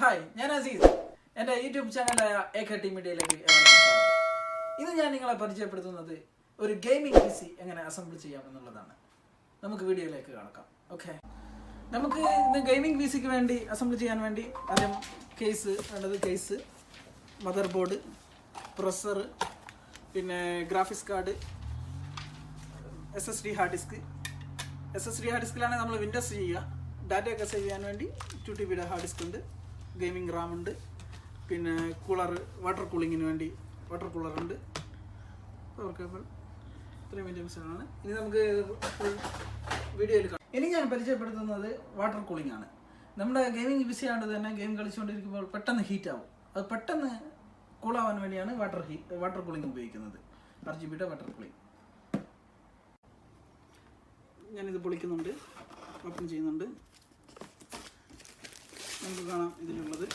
Hi ഞാൻ അസീസ്. എന്റെ YouTube ചാനലായ എ കെ ടി മീഡിയയിലേക്ക് ഇന്ന് ഞാൻ നിങ്ങളെ പരിചയപ്പെടുത്തുന്നത് ഒരു ഗെയിമിംഗ് പി സി എങ്ങനെ അസംബിൾ ചെയ്യാം എന്നുള്ളതാണ്. നമുക്ക് വീഡിയോയിലേക്ക് കടക്കാം. ഓക്കെ നമുക്ക് ഇന്ന് ഗെയിമിംഗ് പി സിക്ക് വേണ്ടി അസംബിൾ ചെയ്യാൻ വേണ്ടി ആദ്യം കേസ് വേണ്ടത് കേസ് മദർ ബോർഡ് പ്രൊസർ പിന്നെ graphics card S S D hard disk S S D hard ഡിസ്കിലാണ് നമ്മൾ വിൻഡോസ് ചെയ്യുക. ഡാറ്റയൊക്കെ സേവ് ചെയ്യാൻ വേണ്ടി ടു ടി ബിയുടെ ഹാർഡ് ഡിസ്ക് ഉണ്ട്. ഗെയിമിംഗ് റാം ഉണ്ട്. പിന്നെ കൂളർ വാട്ടർ കൂളിങ്ങിന് വേണ്ടി വാട്ടർ കൂളർ ഉണ്ട്. പവർ കേബിൾ ഇത്രയും വലിയ ആണ് ഇനി നമുക്ക് വീഡിയോയിൽ കാണാം. ഇനി ഞാൻ പരിചയപ്പെടുത്തുന്നത് വാട്ടർ കൂളിംഗ് ആണ്. നമ്മുടെ ഗെയിമിംഗ് ബിസി ആണ് തന്നെ ഗെയിം കളിച്ചുകൊണ്ടിരിക്കുമ്പോൾ പെട്ടെന്ന് ഹീറ്റ് ആവും. അത് പെട്ടെന്ന് കൂളാവാൻ വേണ്ടിയാണ് വാട്ടർ ഹീ വാട്ടർ കൂളിംഗ് ഉപയോഗിക്കുന്നത്. ആർ ജി ബിയുടെ വാട്ടർ കൂളിംഗ് ഞാനിത് പൊളിക്കുന്നുണ്ട്. ഓപ്പൺ ചെയ്യുന്നുണ്ട്. നമുക്ക് കാണാം ഇതിലുള്ളത്.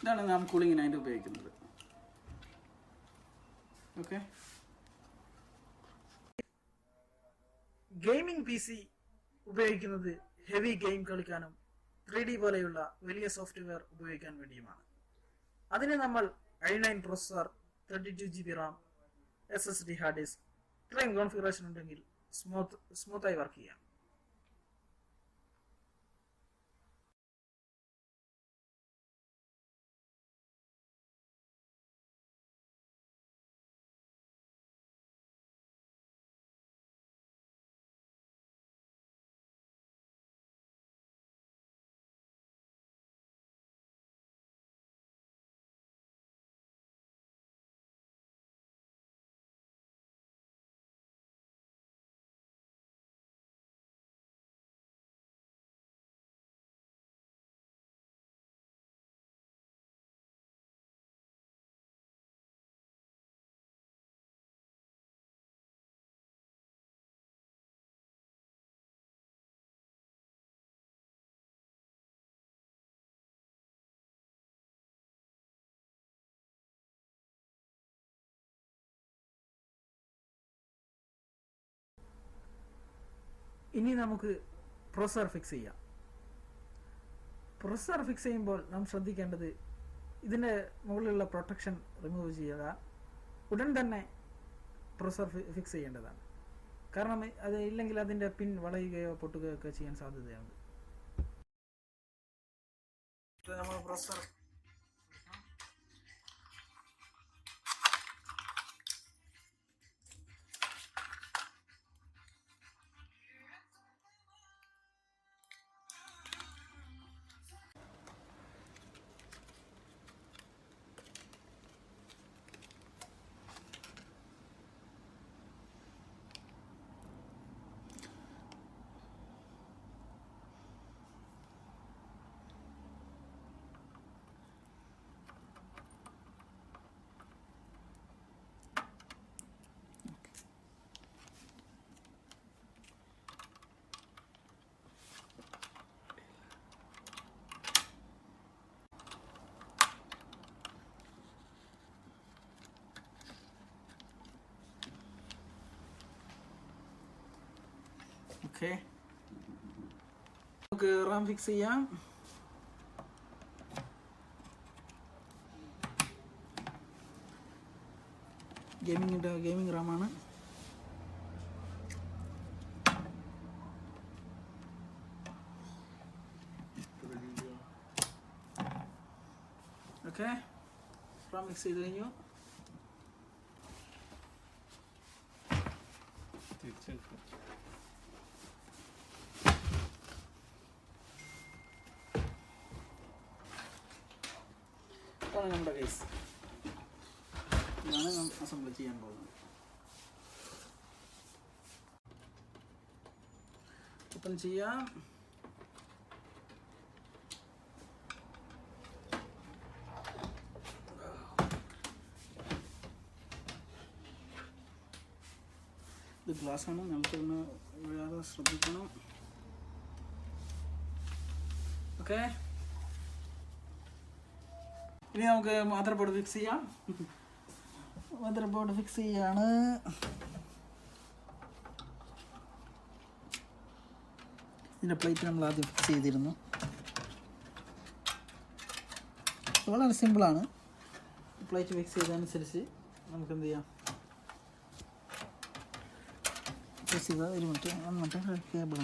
ഇതാണ് നാം കൂളിങ്ങിനായിട്ട് ഉപയോഗിക്കുന്നത്. ഓക്കെ. ഗെയിമിംഗ് പി സി ഉപയോഗിക്കുന്നത് ഹെവി ഗെയിം കളിക്കാനും ത്രീ ഡി പോലെയുള്ള വലിയ സോഫ്റ്റ്വെയർ ഉപയോഗിക്കാൻ വേണ്ടിയുമാണ്. അതിന് നമ്മൾ I nine processor thirty two G B RAM S S D hard disk ഇത്രയും കോൺഫിഗറേഷൻ ഉണ്ടെങ്കിൽ സ്മൂത്ത് സ്മൂത്തായി വർക്ക് ചെയ്യാം. ഇനി നമുക്ക് പ്രൊസർ ഫിക്സ് ചെയ്യാം. പ്രൊസർ ഫിക്സ് ചെയ്യുമ്പോൾ നാം ശ്രദ്ധിക്കേണ്ടത് ഇതിന്റെ മുകളിലുള്ള പ്രൊട്ടക്ഷൻ റിമൂവ് ചെയ്യുക. ഉടൻ തന്നെ പ്രൊസർ ഫിക്സ് ചെയ്യേണ്ടതാണ്. കാരണം അത് ഇല്ലെങ്കിൽ അതിന്റെ പിൻ വളയുകയോ പൊട്ടുകയോ ഒക്കെ ചെയ്യാൻ സാധ്യതയുണ്ട്. നമ്മൾ പ്രൊസർ ഓക്കെ നമുക്ക് റാം ഫിക്സ് ചെയ്യാം ഗെയിമിങ്ങിന്റെ ഗെയിമിംഗ് റാമാണ് ഓക്കെ റാം മിക്സ് ചെയ്ത് കഴിഞ്ഞു ഇതാണ് നമ്മുടെ കേസ് ഇതാണ് നാം അസംബിൾ ചെയ്യാൻ പോകുന്നത്. ഓപ്പൺ ചെയ്യാം. ഇത് ഗ്ലാസ് ആണ്. നിലത്ത് വീണ് വീഴാതെ ശ്രദ്ധിക്കണം. ഓക്കെ ഇനി നമുക്ക് മദർ ബോർഡ് ഫിക്സ് ചെയ്യാം. മദർ ബോർഡ് ഫിക്സ് ചെയ്യാണ്. ഇതിന്റെ പ്ലേറ്റ് നമ്മൾ ആദ്യം ഫിക്സ് ചെയ്തിരുന്നു. വളരെ സിമ്പിളാണ് പ്ലേറ്റ് ഫിക്സ് ചെയ്തതനുസരിച്ച് നമുക്ക് എന്ത് ചെയ്യാം? ഫിക്സ് ചെയ്താൽ ഒരു മിനിറ്റ് വന്നിട്ട് കേബിൾ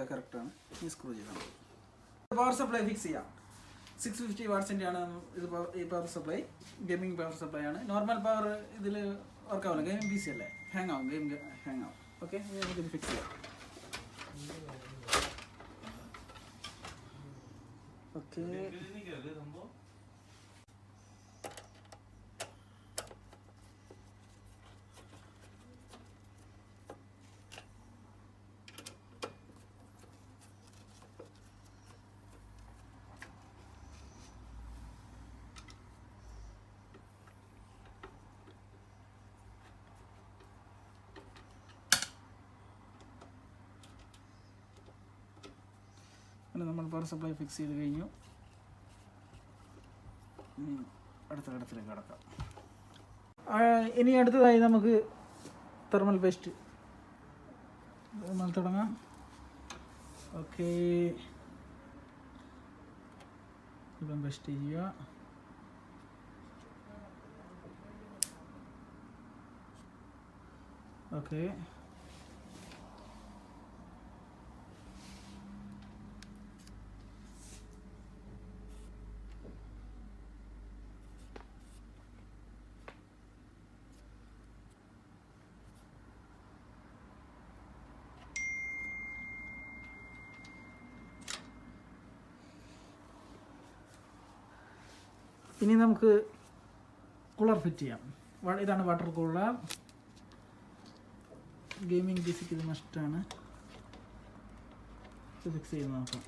ഓക്കെ കറക്റ്റാണ് ഈ സ്ക്രൂ ചെയ്താൽ മതി. പവർ സപ്ലൈ ഫിക്സ് ചെയ്യാം. സിക്സ് ഫിഫ്റ്റി വാട്ട്സിന്റെ ആണ് ഇത് ഈ power supply gaming power supply ആണ്. നോർമൽ പവർ ഇതിൽ വർക്ക് ആവില്ല. ഗെയിമിംഗ് പി സി അല്ലേ? ഹാങ് ആവും ഗെയിം ഹാങ് ആവും ഓക്കെ നമുക്കിത് ഫിക്സ് ചെയ്യാം. ഓക്കെ അങ്ങനെ നമ്മൾ പവർ സപ്ലൈ ഫിക്സ് ചെയ്ത് കഴിഞ്ഞു. അടുത്ത ഘട്ടത്തിലേക്ക് കിടക്കാം. ഇനി അടുത്തതായി നമുക്ക് തെർമൽ പേസ്റ്റ് തുടങ്ങാം. ഓക്കെ ഇപ്പം പേസ്റ്റ് ചെയ്യുക. ഓക്കെ ഇനി നമുക്ക് കൂളർ ഫിറ്റ് ചെയ്യാം. ഇതാണ് വാട്ടർ കൂളർ ഗെയിമിംഗ് പി സിക്ക് ഇത് ഇത് ഫിക്സ് ചെയ്ത് നോക്കാം.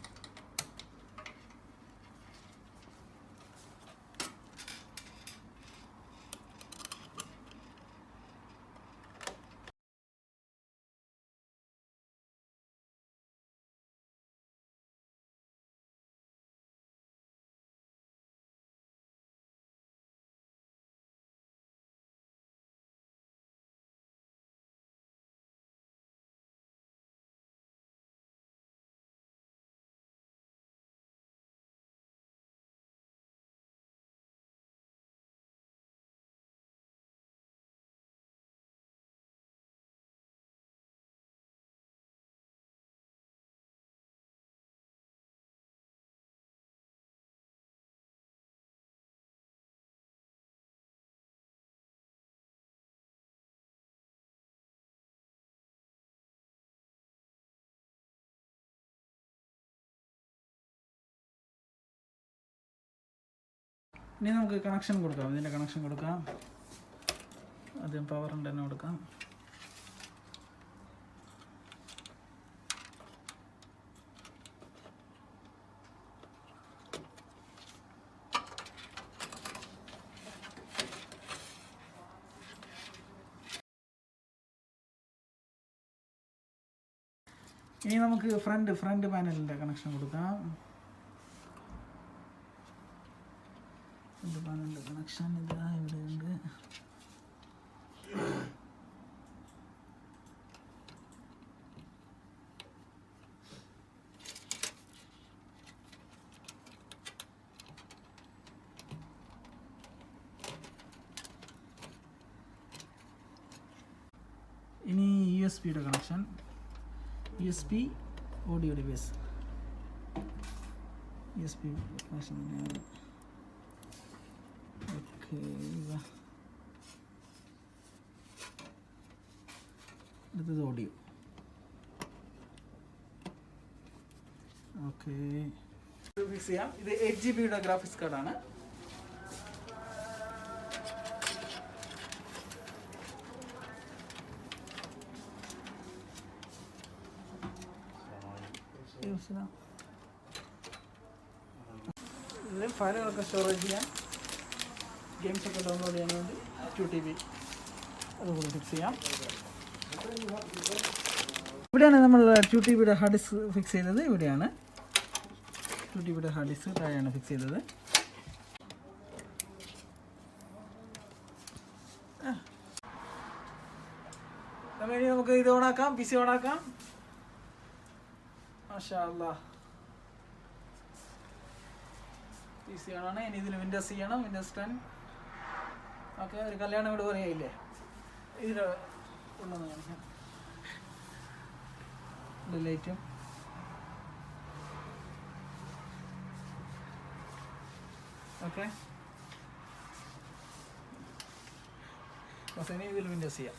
ഇനി നമുക്ക് കണക്ഷൻ കൊടുക്കാം. ഇതിന്റെ കണക്ഷൻ കൊടുക്കാം. ആദ്യം പവറിന്റെ തന്നെ കൊടുക്കാം. ഇനി നമുക്ക് ഫ്രണ്ട് ഫ്രണ്ട് പാനലിന്റെ കണക്ഷൻ കൊടുക്കാം. പാനലിന്റെ കണക്ഷൻ ഇതാ ഇവിടെയുണ്ട് ഇനി യു എസ് പിയുടെ connection U S P audio device U S P connection അടുത്തത് ഓഡിയോ. ഓക്കെ. ഫിക്സ് ചെയ്യാം. ഇത് എയ്റ്റ് ജി ബിയുടെ ഗ്രാഫിക്സ് കാർഡാണ് ഇതിൽ ഫയലുകളൊക്കെ സ്റ്റോറേജ് ചെയ്യാൻ ഗെയിംസ് ഒക്കെ ഡൗൺലോഡ് ചെയ്യാൻ വേണ്ടി ടു ടി ബി അതുകൂടി ഫിക്സ് ചെയ്യാം. ഇവിടെയാണ് നമ്മൾ ടു ടി ബിയുടെ ഹാർഡ് ഡിസ്ക് ഫിക്സ് ചെയ്തത്. ഇവിടെയാണ് ടു ടി ബിയുടെ ഹാർഡ് ഡിസ്ക് താഴെയാണ് ഫിക്സ് ചെയ്തത്. നമുക്ക് ഇത് ഓണാക്കാം പി സി മാഷാ അല്ലാ പി സി ആണ് ഇനി ഇതിൽ വിൻഡോസ് ചെയ്യണം. Windows ten. ഓക്കെ ഒരു കല്യാണം ഇവിടെ പറയില്ലേ ഇതിൽ ഉണ്ടെന്ന് ലൈറ്റും ഓക്കെ ഇതിൽ വിൻഡോസ് ചെയ്യാം.